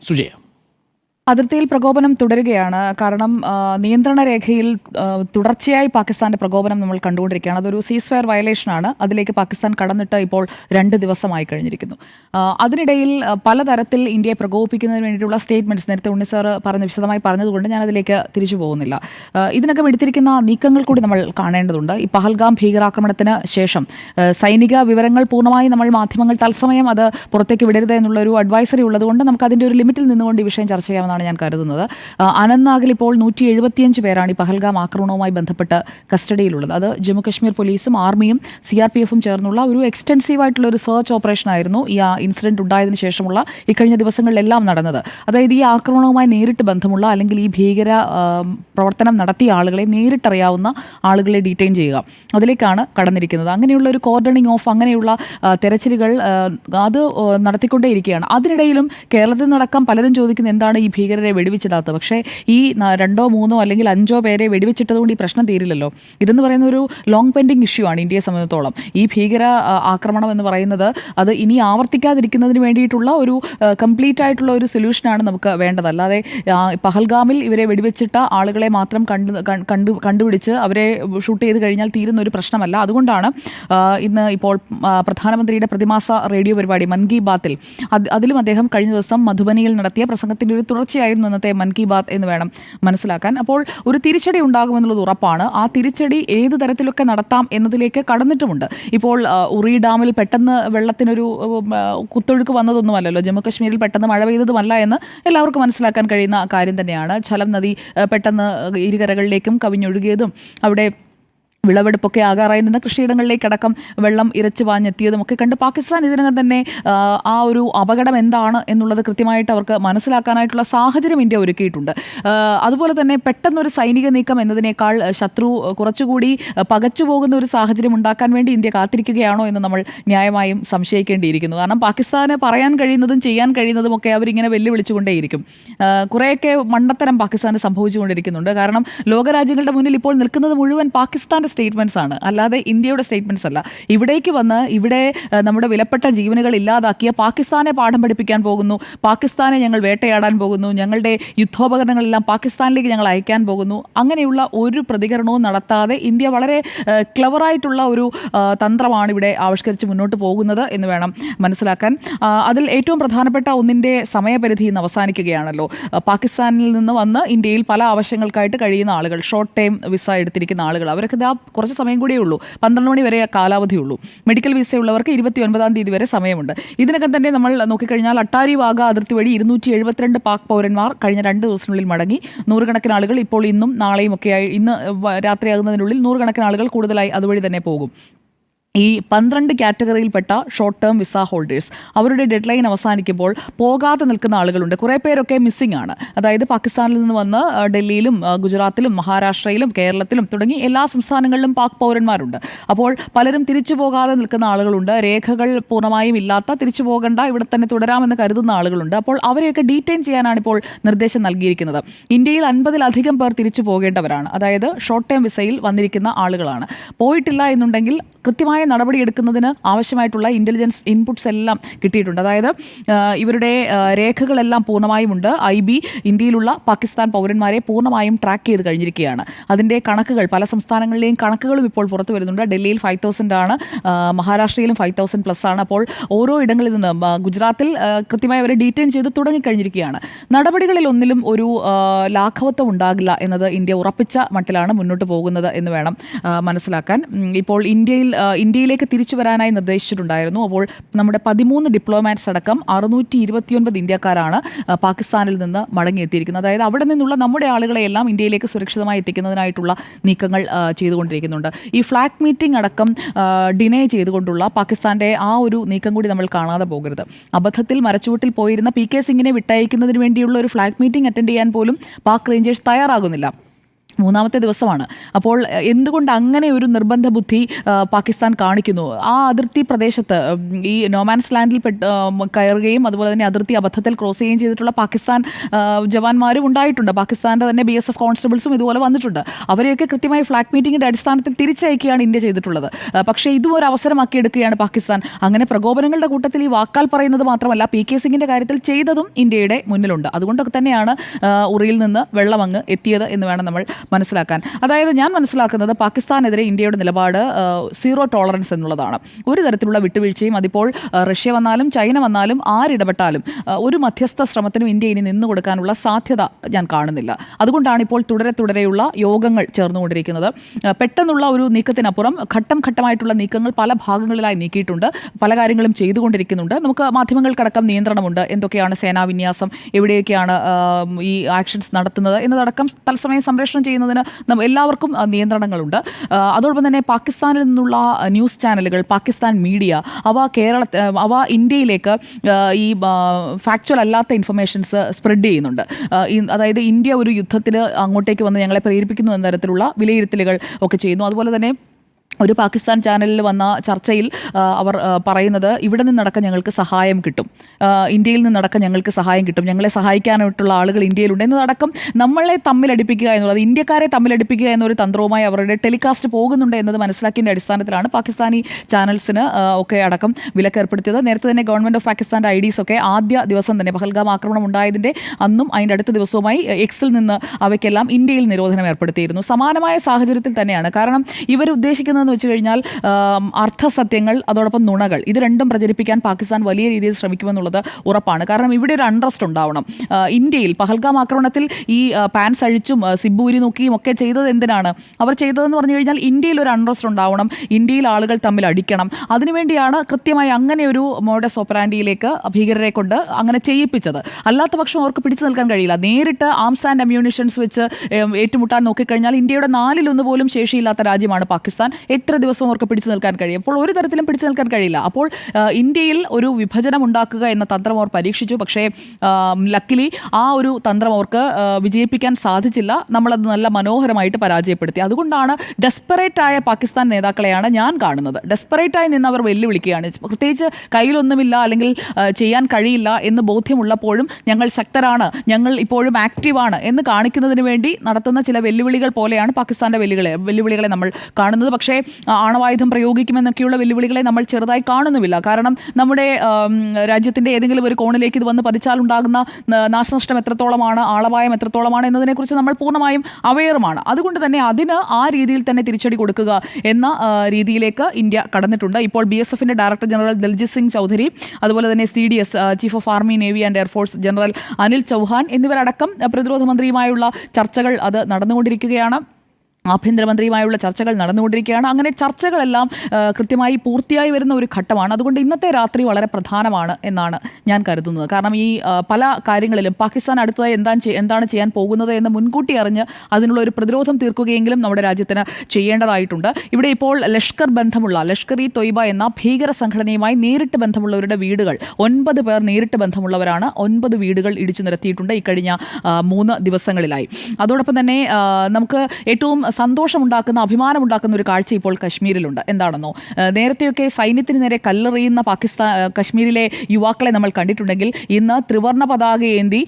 苏姐，അതിർത്തിയിൽ പ്രകോപനം തുടരുകയാണ്. കാരണം നിയന്ത്രണ രേഖയിൽ തുടർച്ചയായി പാകിസ്ഥാന്റെ പ്രകോപനം നമ്മൾ കണ്ടുകൊണ്ടിരിക്കുകയാണ്. അതൊരു സീസ് ഫയർ ആണ്. അതിലേക്ക് പാകിസ്ഥാൻ കടന്നിട്ട് ഇപ്പോൾ രണ്ട് ദിവസമായി കഴിഞ്ഞിരിക്കുന്നു. അതിനിടയിൽ പലതരത്തിൽ ഇന്ത്യയെ പ്രകോപിപ്പിക്കുന്നതിന് വേണ്ടിയിട്ടുള്ള സ്റ്റേറ്റ്മെന്റ്സ് നേരത്തെ ഉണ്ണി സാർ പറഞ്ഞ വിശദമായി പറഞ്ഞതുകൊണ്ട് ഞാൻ അതിലേക്ക് തിരിച്ചു പോകുന്നില്ല. ഇതിനൊക്കെ എടുത്തിരിക്കുന്ന നീക്കങ്ങൾ കൂടി നമ്മൾ കാണേണ്ടതുണ്ട്. ഈ പഹൽഗാം ഭീകരാക്രമണത്തിന് ശേഷം സൈനിക വിവരങ്ങൾ പൂർണമായി നമ്മൾ മാധ്യമങ്ങൾ തത്സമയം അത് പുറത്തേക്ക് വിടരുത് എന്നുള്ള ഒരു അഡ്വൈസറി ഉള്ളതുകൊണ്ട് നമുക്ക് അതിന്റെ ഒരു ലിമിറ്റിൽ നിന്നുകൊണ്ട് ഈ വിഷയം ചർച്ച ചെയ്യാമെന്നാണ് ഞാൻ കരുതുന്നത്. അനന്ത്നാഗിൽ ഇപ്പോൾ നൂറ്റി എഴുപത്തിയഞ്ച് പേരാണ് ഈ പഹൽഗാം ആക്രമണവുമായി ബന്ധപ്പെട്ട് കസ്റ്റഡിയിലുള്ളത്. അത് ജമ്മു കശ്മീർ പോലീസും ആർമിയും സി ആർ പി എഫും ചേർന്നുള്ള ഒരു എക്സ്റ്റൻസീവ് ആയിട്ടുള്ള ഒരു സെർച്ച് ഓപ്പറേഷൻ ആയിരുന്നു ഈ ഇൻസിഡന്റ് ഉണ്ടായതിനു ശേഷമുള്ള ഈ കഴിഞ്ഞ ദിവസങ്ങളിലെല്ലാം നടന്നത്. അതായത് ഈ ആക്രമണവുമായി നേരിട്ട് ബന്ധമുള്ള അല്ലെങ്കിൽ ഈ ഭീകര പ്രവർത്തനം നടത്തിയ ആളുകളെ നേരിട്ടറിയാവുന്ന ആളുകളെ ഡീറ്റെയിൻ ചെയ്യുക. അതിലേക്കാണ് കടന്നിരിക്കുന്നത്. അങ്ങനെയുള്ള ഒരു കോർഡണിങ് ഓഫ് അങ്ങനെയുള്ള തെരച്ചിലുകൾ അത് നടത്തിക്കൊണ്ടേയിരിക്കുകയാണ്. അതിനിടയിലും കേരളത്തിൽ നടക്കാൻ പലരും ചോദിക്കുന്നത് എന്താണ് ഈ ഭീകരരെ വെടിവെച്ചിടാത്തത്. പക്ഷേ ഈ രണ്ടോ മൂന്നോ അല്ലെങ്കിൽ അഞ്ചോ പേരെ വെടിവെച്ചിട്ടതുകൊണ്ട് ഈ പ്രശ്നം തീരില്ലല്ലോ. ഇതെന്ന് പറയുന്ന ഒരു ലോങ് പെൻഡിങ് ഇഷ്യൂ ആണ് ഇന്ത്യയെ സംബന്ധിച്ചിടത്തോളം ഈ ഭീകര ആക്രമണം എന്ന് പറയുന്നത് അത് ഇനി ആവർത്തിക്കാതിരിക്കുന്നതിന് വേണ്ടിയിട്ടുള്ള ഒരു കംപ്ലീറ്റ് ആയിട്ടുള്ള ഒരു സൊല്യൂഷനാണ് നമുക്ക് വേണ്ടത്. അല്ലാതെ പഹൽഗാമിൽ ഇവരെ വെടിവെച്ചിട്ട ആളുകളെ മാത്രം കണ്ടു കണ്ടു കണ്ടുപിടിച്ച് അവരെ ഷൂട്ട് ചെയ്ത് കഴിഞ്ഞാൽ തീരുന്ന ഒരു പ്രശ്നമല്ല. അതുകൊണ്ടാണ് ഇന്ന് ഇപ്പോൾ പ്രധാനമന്ത്രിയുടെ പ്രതിമാസ റേഡിയോ പരിപാടി മൻ കി ബാത്തിൽ. അതിലും അദ്ദേഹം കഴിഞ്ഞ ദിവസം മധുബനിയിൽ നടത്തിയ പ്രസംഗത്തിന്റെ ഒരു തുടർച്ചയായിരുന്നു ഇന്നത്തെ മൻ കി ബാത്ത് എന്ന് വേണം മനസ്സിലാക്കാൻ. അപ്പോൾ ഒരു തിരിച്ചടി ഉണ്ടാകുമെന്നുള്ളത് ഉറപ്പാണ്. ആ തിരിച്ചടി ഏത് തരത്തിലൊക്കെ നടത്താം എന്നതിലേക്ക് കടന്നിട്ടുമുണ്ട്. ഇപ്പോൾ ഉറി ഡാമിൽ പെട്ടെന്ന് വെള്ളത്തിനൊരു കുത്തൊഴുക്ക് വന്നതൊന്നുമല്ലല്ലോ. ജമ്മു കാശ്മീരിൽ പെട്ടെന്ന് മഴ പെയ്തതുമല്ല എന്ന് എല്ലാവർക്കും മനസ്സിലാക്കാൻ കഴിയുന്ന കാര്യം തന്നെയാണ്. ഝലം നദി പെട്ടെന്ന് ഇരുകരകളിലേക്കും കവിഞ്ഞൊഴുകിയതും അവിടെ വിളവെടുപ്പൊക്കെ ആകാറായി. കൃഷിയിടങ്ങളിലേക്ക് കൃഷിയിടങ്ങളിലേക്കടക്കം വെള്ളം ഇരച്ചു പാഞ്ഞെത്തിയതും ഒക്കെ കണ്ട് പാകിസ്ഥാൻ ഇതിനകം തന്നെ ആ, ഒരു അപകടം എന്താണ് എന്നുള്ളത് കൃത്യമായിട്ട് അവർക്ക് മനസ്സിലാക്കാനായിട്ടുള്ള സാഹചര്യം ഇന്ത്യ ഒരുക്കിയിട്ടുണ്ട്. അതുപോലെ തന്നെ പെട്ടെന്നൊരു സൈനിക നീക്കം എന്നതിനേക്കാൾ ശത്രു കുറച്ചുകൂടി പകച്ചു പോകുന്ന ഒരു സാഹചര്യം ഉണ്ടാക്കാൻ വേണ്ടി ഇന്ത്യ കാത്തിരിക്കുകയാണോ എന്ന് നമ്മൾ ന്യായമായും സംശയിക്കേണ്ടിയിരിക്കുന്നു. കാരണം പാകിസ്ഥാന് പറയാൻ കഴിയുന്നതും ചെയ്യാൻ കഴിയുന്നതും ഒക്കെ അവരിങ്ങനെ വെല്ലുവിളിച്ചുകൊണ്ടേയിരിക്കും. കുറേയൊക്കെ മണ്ടത്തരം പാകിസ്ഥാന് സംഭവിച്ചുകൊണ്ടിരിക്കുന്നുണ്ട്. കാരണം ലോകരാജ്യങ്ങളുടെ മുന്നിൽ ഇപ്പോൾ നിൽക്കുന്നത് മുഴുവൻ പാകിസ്ഥാന്റെ സ്റ്റേറ്റ്മെന്റ്സ് ആണ്. അല്ലാതെ ഇന്ത്യയുടെ സ്റ്റേറ്റ്മെന്റ്സ് അല്ല. ഇവിടേക്ക് വന്ന് ഇവിടെ നമ്മുടെ വിലപ്പെട്ട ജീവനുകൾ ഇല്ലാതാക്കിയ പാകിസ്ഥാനെ പാഠം പഠിപ്പിക്കാൻ പോകുന്നു. പാകിസ്ഥാനെ ഞങ്ങൾ വേട്ടയാടാൻ പോകുന്നു. ഞങ്ങളുടെ യുദ്ധോപകരണങ്ങളെല്ലാം പാകിസ്ഥാനിലേക്ക് ഞങ്ങൾ അയക്കാൻ പോകുന്നു. അങ്ങനെയുള്ള ഒരു പ്രതികരണവും നടത്താതെ ഇന്ത്യ വളരെ ക്ലവറായിട്ടുള്ള ഒരു തന്ത്രമാണ് ഇവിടെ ആവിഷ്കരിച്ച് മുന്നോട്ട് പോകുന്നത് എന്ന് വേണം മനസ്സിലാക്കാൻ. അതിൽ ഏറ്റവും പ്രധാനപ്പെട്ട ഒന്നിന്റെ സമയപരിധി ഇന്ന് അവസാനിക്കുകയാണല്ലോ. പാകിസ്ഥാനിൽ നിന്ന് വന്ന് ഇന്ത്യയിൽ പല ആവശ്യങ്ങൾക്കായിട്ട് കഴിയുന്ന ആളുകൾ ഷോർട്ട് ടൈം വിസ എടുത്തിരിക്കുന്ന ആളുകൾ അവരൊക്കെ ഇതാ കുറച്ച് സമയം കൂടിയേ ഉള്ളൂ. പന്ത്രണ്ട് മണി വരെ കാലാവധിയുള്ളൂ മെഡിക്കൽ വിസ ഉള്ളവർക്ക് ഇരുപത്തി ഒൻപതാം തീയതി വരെ സമയമുണ്ട്. ഇതിനകം തന്നെ നമ്മൾ നോക്കിക്കഴിഞ്ഞാൽ അട്ടാരി വാഗ അതിർത്തി വഴി ഇരുന്നൂറ്റി എഴുപത്തിരണ്ട് പാക് പൗരന്മാർ കഴിഞ്ഞ രണ്ട് ദിവസത്തിനുള്ളിൽ മടങ്ങി. നൂറുകണക്കിന് ആളുകൾ ഇപ്പോൾ ഇന്നും നാളെയും ഒക്കെയായി ഇന്ന് രാത്രിയാകുന്നതിനുള്ളിൽ നൂറുകണക്കിന് ആളുകൾ കൂടുതലായി അതുവഴി തന്നെ പോകും. ഈ പന്ത്രണ്ട് കാറ്റഗറിയിൽപ്പെട്ട ഷോർട്ട് ടേം വിസ ഹോൾഡേഴ്സ് അവരുടെ ഡെഡ് ലൈൻ അവസാനിക്കുമ്പോൾ പോകാതെ നിൽക്കുന്ന ആളുകളുണ്ട്. കുറേ പേരൊക്കെ മിസ്സിംഗ് ആണ്. അതായത് പാകിസ്ഥാനിൽ നിന്ന് വന്ന് ഡൽഹിയിലും ഗുജറാത്തിലും മഹാരാഷ്ട്രയിലും കേരളത്തിലും തുടങ്ങി എല്ലാ സംസ്ഥാനങ്ങളിലും പാക് പൗരന്മാരുണ്ട്. അപ്പോൾ പലരും തിരിച്ചു പോകാതെ നിൽക്കുന്ന ആളുകളുണ്ട്. രേഖകൾ പൂർണമായും ഇല്ലാത്ത തിരിച്ചു പോകണ്ട ഇവിടെ തന്നെ തുടരാമെന്ന് കരുതുന്ന ആളുകളുണ്ട്. അപ്പോൾ അവരെയൊക്കെ ഡീറ്റെയിൻ ചെയ്യാനാണ് ഇപ്പോൾ നിർദ്ദേശം നൽകിയിരിക്കുന്നത്. ഇന്ത്യയിൽ അൻപതിലധികം പേർ തിരിച്ചു പോകേണ്ടവരാണ്. അതായത് ഷോർട്ട് ടേം വിസയിൽ വന്നിരിക്കുന്ന ആളുകളാണ്. പോയിട്ടില്ല എന്നുണ്ടെങ്കിൽ കൃത്യമായ നടപടിയെടുക്കുന്നതിന് ആവശ്യമായിട്ടുള്ള ഇന്റലിജൻസ് ഇൻപുട്സ് എല്ലാം കിട്ടിയിട്ടുണ്ട്. അതായത് ഇവരുടെ രേഖകളെല്ലാം പൂർണമായും ഉണ്ട് ഐ ബി ഇന്ത്യയിലുള്ള പാകിസ്ഥാൻ പൗരന്മാരെ പൂർണമായും ട്രാക്ക് ചെയ്ത് കഴിഞ്ഞിരിക്കുകയാണ്. അതിന്റെ കണക്കുകൾ പല സംസ്ഥാനങ്ങളിലെയും കണക്കുകളും ഇപ്പോൾ പുറത്തു വരുന്നുണ്ട്. ഡൽഹിയിൽ ഫൈവ് തൗസൻഡ് ആണ് മഹാരാഷ്ട്രയിലും ഫൈവ് തൗസൻഡ് പ്ലസ് ആണ്. അപ്പോൾ ഓരോ ഇടങ്ങളിൽ നിന്ന് ഗുജറാത്തിൽ കൃത്യമായി അവരെ ഡീറ്റെയിൻ ചെയ്ത് തുടങ്ങിക്കഴിഞ്ഞിരിക്കുകയാണ്. നടപടികളിൽ ഒന്നിലും ഒരു ലാഘവത്വം ഉണ്ടാകില്ല എന്നത് ഇന്ത്യ ഉറപ്പിച്ച മട്ടിലാണ് മുന്നോട്ട് പോകുന്നത് എന്ന് വേണം മനസ്സിലാക്കാൻ. ഇപ്പോൾ ഇന്ത്യയിൽ ഇന്ത്യയിലേക്ക് തിരിച്ചു വരാനായി നിർദ്ദേശിച്ചിട്ടുണ്ടായിരുന്നു. അപ്പോൾ നമ്മുടെ പതിമൂന്ന് ഡിപ്ലോമാറ്റ്സ് അടക്കം അറുന്നൂറ്റി ഇരുപത്തിയൊൻപത് ഇന്ത്യക്കാരാണ് പാകിസ്ഥാനിൽ നിന്ന് മടങ്ങിയെത്തിയിരിക്കുന്നത്. അതായത് അവിടെ നിന്നുള്ള നമ്മുടെ ആളുകളെയെല്ലാം ഇന്ത്യയിലേക്ക് സുരക്ഷിതമായി എത്തിക്കുന്നതിനായിട്ടുള്ള നീക്കങ്ങൾ ചെയ്തുകൊണ്ടിരിക്കുന്നുണ്ട്. ഈ ഫ്ലാഗ് മീറ്റിംഗ് അടക്കം ഡിനേ ചെയ്തുകൊണ്ടുള്ള പാകിസ്ഥാന്റെ ആ ഒരു നീക്കം കൂടി നമ്മൾ കാണാതെ പോകരുത്. അബദ്ധത്തിൽ മരച്ചുവട്ടിൽ പോയിരുന്ന പി കെ സിംഗിനെ വിട്ടയക്കുന്നതിന് വേണ്ടിയുള്ള ഒരു ഫ്ലാഗ് മീറ്റിംഗ് അറ്റൻഡ് ചെയ്യാൻ പോലും പാക് റേഞ്ചേഴ്സ് തയ്യാറാകുന്നില്ല. മൂന്നാമത്തെ ദിവസമാണ്. അപ്പോൾ എന്തുകൊണ്ട് അങ്ങനെ ഒരു നിർബന്ധ ബുദ്ധി പാകിസ്ഥാൻ കാണിക്കുന്നു? ആ അതിർത്തി പ്രദേശത്ത് ഈ നോമാൻസ് ലാൻഡിൽ കയറുകയും അതുപോലെ തന്നെ അതിർത്തി അബദ്ധത്തിൽ ക്രോസ് ചെയ്യുകയും ചെയ്തിട്ടുള്ള പാകിസ്ഥാൻ ജവാന്മാരും ഉണ്ടായിട്ടുണ്ട്. പാകിസ്ഥാന്റെ തന്നെ ബി എസ് എഫ് കോൺസ്റ്റബിൾസും ഇതുപോലെ വന്നിട്ടുണ്ട്. അവരെയൊക്കെ കൃത്യമായി ഫ്ലാഗ് മീറ്റിംഗിന്റെ അടിസ്ഥാനത്തിൽ തിരിച്ചയക്കുകയാണ് ഇന്ത്യ ചെയ്തിട്ടുള്ളത്. പക്ഷേ ഇതും ഒരു അവസരമാക്കി എടുക്കുകയാണ് പാകിസ്ഥാൻ. അങ്ങനെ പ്രകോപനങ്ങളുടെ കൂട്ടത്തിൽ ഈ വാക്കാൽ പറയുന്നത് മാത്രമല്ല പി കെ സിംഗിന്റെ കാര്യത്തിൽ ചെയ്തതും ഇന്ത്യയുടെ മുന്നിലുണ്ട്. അതുകൊണ്ടൊക്കെ തന്നെയാണ് ഉറിയിൽ നിന്ന് വെള്ളമങ്ങ് എത്തിയത് എന്ന് വേണം നമ്മൾ മനസ്സിലാക്കാൻ. അതായത് ഞാൻ മനസ്സിലാക്കുന്നത് പാകിസ്ഥാനെതിരെ ഇന്ത്യയുടെ നിലപാട് സീറോ ടോളറൻസ് എന്നുള്ളതാണ്. ഒരു തരത്തിലുള്ള വിട്ടുവീഴ്ചയും അതിപ്പോൾ റഷ്യ വന്നാലും ചൈന വന്നാലും ആരിടപെട്ടാലും ഒരു മധ്യസ്ഥ ശ്രമത്തിനും ഇന്ത്യ ഇനി നിന്നു കൊടുക്കാനുള്ള സാധ്യത ഞാൻ കാണുന്നില്ല. അതുകൊണ്ടാണ് ഇപ്പോൾ തുടരെ തുടരെയുള്ള യോഗങ്ങൾ ചേർന്നുകൊണ്ടിരിക്കുന്നത്. പെട്ടെന്നുള്ള ഒരു നീക്കത്തിനപ്പുറം ഘട്ടം ഘട്ടമായിട്ടുള്ള നീക്കങ്ങൾ പല ഭാഗങ്ങളിലായി നീക്കിയിട്ടുണ്ട്. പല കാര്യങ്ങളും ചെയ്തുകൊണ്ടിരിക്കുന്നുണ്ട്. നമുക്ക് മാധ്യമങ്ങൾക്കടക്കം നിയന്ത്രണമുണ്ട്. എന്തൊക്കെയാണ് സേനാവിന്യാസം എവിടെയൊക്കെയാണ് ഈ ആക്ഷൻസ് നടത്തുന്നത്? എന്നതടക്കം തത്സമയം സംപ്രേഷണം ചെയ്യുന്നതിന് എല്ലാവർക്കും നിയന്ത്രണങ്ങളുണ്ട്. അതോടൊപ്പം തന്നെ പാകിസ്ഥാനിൽ നിന്നുള്ള ന്യൂസ് ചാനലുകൾ പാകിസ്ഥാൻ മീഡിയ അവ കേരള അവ ഇന്ത്യയിലേക്ക് ഈ ഫാക്ച്വൽ അല്ലാത്ത ഇൻഫർമേഷൻസ് സ്പ്രെഡ് ചെയ്യുന്നുണ്ട്. അതായത് ഇന്ത്യ ഒരു യുദ്ധത്തിൽ അങ്ങോട്ടേക്ക് വന്ന് ഞങ്ങളെ പ്രേരിപ്പിക്കുന്നു എന്ന തരത്തിലുള്ള വിലയിരുത്തലുകൾ ഒക്കെ ചെയ്യുന്നു. അതുപോലെ തന്നെ ഒരു പാകിസ്ഥാൻ ചാനലിൽ വന്ന ചർച്ചയിൽ അവർ പറയുന്നത് ഇവിടെ നിന്നടക്കം ഞങ്ങൾക്ക് സഹായം കിട്ടും. ഇന്ത്യയിൽ നിന്നടക്കം ഞങ്ങൾക്ക് സഹായം കിട്ടും. ഞങ്ങളെ സഹായിക്കാനായിട്ടുള്ള ആളുകൾ ഇന്ത്യയിലുണ്ട്. എന്നതടക്കം നമ്മളെ തമ്മിലടിപ്പിക്കുക എന്നുള്ളത് ഇന്ത്യക്കാരെ തമ്മിലടിപ്പിക്കുക എന്നൊരു തന്ത്രവുമായി അവരുടെ ടെലികാസ്റ്റ് പോകുന്നുണ്ട് എന്നത് മനസ്സിലാക്കിയതിന്റെ അടിസ്ഥാനത്തിലാണ് പാകിസ്ഥാനി ചാനൽസിന് ഒക്കെ അടക്കം വിലക്കേർപ്പെടുത്തിയത് നേരത്തെ തന്നെ ഗവൺമെന്റ് ഓഫ് പാകിസ്ഥാന്റെ ഐ ഒക്കെ ആദ്യ ദിവസം തന്നെ പഹൽഗാം ആക്രമണം ഉണ്ടായതിന്റെ അന്നും അതിന്റെ അടുത്ത ദിവസവുമായി എക്സിൽ നിന്ന് അവയ്ക്കെല്ലാം ഇന്ത്യയിൽ നിരോധനം ഏർപ്പെടുത്തിയിരുന്നു. സമാനമായ സാഹചര്യത്തിൽ തന്നെയാണ്. കാരണം ഇവർ ഉദ്ദേശിക്കുന്നതെന്ന് വെച്ച് കഴിഞ്ഞാൽ അർത്ഥസത്യങ്ങൾ അതോടൊപ്പം നുണകൾ. ഇത് രണ്ടും പ്രചരിപ്പിക്കാൻ പാകിസ്ഥാൻ വലിയ രീതിയിൽ ശ്രമിക്കുമെന്നുള്ളത് ഉറപ്പാണ്. കാരണം ഇവിടെ ഒരു അൺട്രസ്റ്റ് ഉണ്ടാവണം. ഇന്ത്യയിൽ പഹൽഗാം ആക്രമണത്തിൽ ഈ പാൻസ് അഴിച്ചും സിബൂരി നോക്കിയും ഒക്കെ ചെയ്തത് എന്തിനാണ്? അവർ ചെയ്തതെന്ന് പറഞ്ഞു കഴിഞ്ഞാൽ ഇന്ത്യയിൽ ഒരു അൺട്രസ്റ്റ് ഉണ്ടാവണം. ഇന്ത്യയിൽ ആളുകൾ തമ്മിൽ അടിക്കണം. അതിനുവേണ്ടിയാണ് കൃത്യമായി അങ്ങനെ ഒരു മോഡസ് ഓപ്പറാൻഡിയിലേക്ക് ഭീകരരെ കൊണ്ട് അങ്ങനെ ചെയ്യിപ്പിച്ചത്. അല്ലാത്ത പക്ഷം അവർക്ക് പിടിച്ചു നിൽക്കാൻ കഴിയില്ല. നേരിട്ട് ആംസ് ആൻഡ് അമ്യൂണിഷൻസ് വെച്ച് ഏറ്റുമുട്ടാൻ നോക്കിക്കഴിഞ്ഞാൽ ഇന്ത്യയുടെ നാലിലൊന്ന് പോലും ശേഷിയില്ലാത്ത രാജ്യമാണ് പാകിസ്ഥാൻ. എത്ര ദിവസം അവർക്ക് പിടിച്ചു നിൽക്കാൻ കഴിയും? അപ്പോൾ ഒരു തരത്തിലും പിടിച്ചു നിൽക്കാൻ കഴിയില്ല. അപ്പോൾ ഇന്ത്യയിൽ ഒരു വിഭജനം ഉണ്ടാക്കുക എന്ന തന്ത്രം അവർ പരീക്ഷിച്ചു. പക്ഷേ ലക്കിലി ആ ഒരു തന്ത്രം അവർക്ക് വിജയിപ്പിക്കാൻ സാധിച്ചില്ല. നമ്മളത് നല്ല മനോഹരമായിട്ട് പരാജയപ്പെടുത്തി. അതുകൊണ്ടാണ് ഡെസ്പറേറ്റ് ആയ പാകിസ്ഥാൻ നേതാക്കളെയാണ് ഞാൻ കാണുന്നത്. ഡെസ്പറേറ്റായി നിന്ന് അവർ വെല്ലുവിളിക്കുകയാണ്. പ്രത്യേകിച്ച് കയ്യിലൊന്നുമില്ല അല്ലെങ്കിൽ ചെയ്യാൻ കഴിയില്ല എന്ന് ബോധ്യമുള്ളപ്പോഴും ഞങ്ങൾ ശക്തരാണ്. ഞങ്ങൾ ഇപ്പോഴും ആക്റ്റീവാണ് എന്ന് കാണിക്കുന്നതിന് വേണ്ടി നടത്തുന്ന ചില വെല്ലുവിളികൾ പോലെയാണ് പാകിസ്ഥാന്റെ വെല്ലുവിളികളെ വെല്ലുവിളികളെ നമ്മൾ കാണുന്നത്. പക്ഷേ ആ, ആണവായുധം പ്രയോഗിക്കുമെന്നൊക്കെയുള്ള വെല്ലുവിളികളെ നമ്മൾ ചെറുതായി കാണുന്നുമില്ല. കാരണം നമ്മുടെ രാജ്യത്തിന്റെ ഏതെങ്കിലും ഒരു കോണിലേക്ക് ഇത് വന്ന് പതിച്ചാലുണ്ടാകുന്ന നാശനഷ്ടം എത്രത്തോളമാണ് ആളപായം എത്രത്തോളമാണ് എന്നതിനെക്കുറിച്ച് നമ്മൾ പൂർണമായും അവെയറുമാണ് അതുകൊണ്ട് തന്നെ അതിന് ആ രീതിയിൽ തന്നെ തിരിച്ചടി കൊടുക്കുക എന്ന രീതിയിലേക്ക് ഇന്ത്യ കടന്നിട്ടുണ്ട്. ഇപ്പോൾ ബി എസ് എഫിന്റെ ഡയറക്ടർ ജനറൽ ദിൽജിത് സിംഗ് ചൗധരി അതുപോലെ തന്നെ C D S chief of army navy and air force general Anil Chauhan എന്നിവരടക്കം പ്രതിരോധ മന്ത്രിയുമായുള്ള ചർച്ചകൾ അത് നടന്നുകൊണ്ടിരിക്കുകയാണ്. ആഭ്യന്തരമന്ത്രിയുമായുള്ള ചർച്ചകൾ നടന്നുകൊണ്ടിരിക്കുകയാണ്. അങ്ങനെ ചർച്ചകളെല്ലാം കൃത്യമായി പൂർത്തിയായി വരുന്ന ഒരു ഘട്ടമാണ്. അതുകൊണ്ട് ഇന്നത്തെ രാത്രി വളരെ പ്രധാനമാണ് എന്നാണ് ഞാൻ കരുതുന്നത്. കാരണം ഈ പല കാര്യങ്ങളിലും പാകിസ്ഥാൻ അടുത്തതായി എന്താണ് എന്താണ് ചെയ്യാൻ പോകുന്നത് എന്ന് മുൻകൂട്ടി അറിഞ്ഞ് അതിനുള്ള ഒരു പ്രതിരോധം തീർക്കുകയെങ്കിലും നമ്മുടെ രാജ്യത്തിന് ചെയ്യേണ്ടതായിട്ടുണ്ട്. ഇവിടെ ഇപ്പോൾ ലഷ്കർ ബന്ധമുള്ള ലഷ്കർ ഇ തൊയ്ബ എന്ന ഭീകര സംഘടനയുമായി നേരിട്ട് ബന്ധമുള്ളവരുടെ വീടുകൾ ഒൻപത് പേർ നേരിട്ട് ബന്ധമുള്ളവരാണ് ഒൻപത് വീടുകൾ ഇടിച്ചു നിരത്തിയിട്ടുണ്ട് ഇക്കഴിഞ്ഞ മൂന്ന് ദിവസങ്ങളിലായി. അതോടൊപ്പം തന്നെ നമുക്ക് ഏറ്റവും സന്തോഷമുണ്ടാക്കുന്ന അഭിമാനമുണ്ടാക്കുന്ന ഒരു കാഴ്ച ഇപ്പോൾ കശ്മീരിലുണ്ട്. എന്താണെന്നോ? നേരത്തെയൊക്കെ സൈന്യത്തിന് നേരെ കല്ലെറിയുന്ന പാകിസ്ഥാൻ കശ്മീരിലെ യുവാക്കളെ നമ്മൾ കണ്ടിട്ടുണ്ടെങ്കിൽ ഇന്ന് ത്രിവർണ പതാക ഏന്തി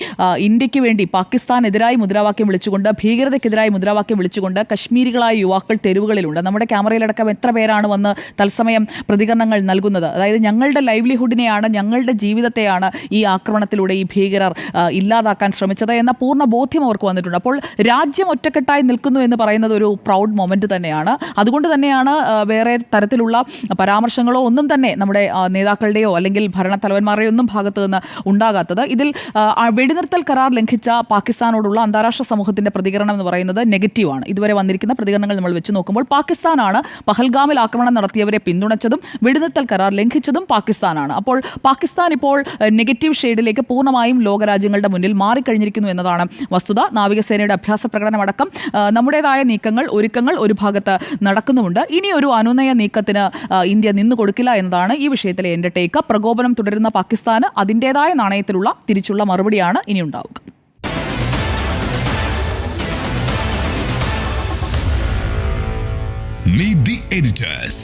ഇന്ത്യയ്ക്ക് വേണ്ടി പാകിസ്ഥാനെതിരായി മുദ്രാവാക്യം വിളിച്ചുകൊണ്ട് ഭീകരതയ്ക്കെതിരായി മുദ്രാവാക്യം വിളിച്ചുകൊണ്ട് കശ്മീരികളായ യുവാക്കൾ തെരുവുകളിലുണ്ട്. നമ്മുടെ ക്യാമറയിലടക്കം എത്ര പേരാണ് വന്ന് തത്സമയം പ്രതികരണങ്ങൾ നൽകുന്നത്? അതായത് ഞങ്ങളുടെ ലൈവ്ലിഹുഡിനെയാണ് ഞങ്ങളുടെ ജീവിതത്തെയാണ് ഈ ആക്രമണത്തിലൂടെ ഈ ഭീകരർ ഇല്ലാതാക്കാൻ ശ്രമിച്ചത് എന്ന പൂർണ ബോധ്യം അവർക്ക് വന്നിട്ടുണ്ട്. അപ്പോൾ രാജ്യം ഒറ്റക്കെട്ടായി നിൽക്കുന്നു എന്ന് പറയുന്നത് ഒരു പ്രൗഡ് മൊമെന്റ് തന്നെയാണ്. അതുകൊണ്ട് തന്നെയാണ് വേറെ തരത്തിലുള്ള പരാമർശങ്ങളോ ഒന്നും തന്നെ നമ്മുടെ നേതാക്കളുടെയോ അല്ലെങ്കിൽ ഭരണത്തലവന്മാരുടെയോ ഒന്നും ഭാഗത്ത് നിന്ന് ഉണ്ടാകാത്തത്. ഇതിൽ വെടിനിർത്തൽ കരാർ ലംഘിച്ച പാകിസ്ഥാനോടുള്ള അന്താരാഷ്ട്ര സമൂഹത്തിന്റെ പ്രതികരണം എന്ന് പറയുന്നത് നെഗറ്റീവാണ് ഇതുവരെ വന്നിരിക്കുന്ന പ്രതികരണങ്ങൾ നമ്മൾ വെച്ച് നോക്കുമ്പോൾ പാകിസ്ഥാനാണ് പഹൽഗാമിൽ ആക്രമണം നടത്തിയവരെ പിന്തുണച്ചതും വെടിനിർത്തൽ കരാർ ലംഘിച്ചതും പാകിസ്ഥാനാണ്. അപ്പോൾ പാകിസ്ഥാൻ ഇപ്പോൾ നെഗറ്റീവ് ഷെയ്ഡിലേക്ക് പൂർണമായും ലോകരാജ്യങ്ങളുടെ മുന്നിൽ മാറിക്കഴിഞ്ഞിരിക്കുന്നു എന്നതാണ് വസ്തുത. നാവികസേനയുടെ അഭ്യാസ പ്രകടനമടക്കം നമ്മുടേതായ നീക്കങ്ങൾ ഒരുക്കങ്ങൾ ഒരു ഭാഗത്ത് നടക്കുന്നുമുണ്ട്. ഇനി ഒരു അനുനയ നീക്കത്തിന് ഇന്ത്യ നിന്നു കൊടുക്കില്ല എന്നതാണ് ഈ വിഷയത്തിലെ എന്റെ ടേക്ക് പ്രകോപനം തുടരുന്ന പാകിസ്ഥാന് അതിന്റേതായ നാണയത്തിലുള്ള തിരിച്ചുള്ള മറുപടിയാണ് ഇനി ഉണ്ടാവുക. Meet the editors.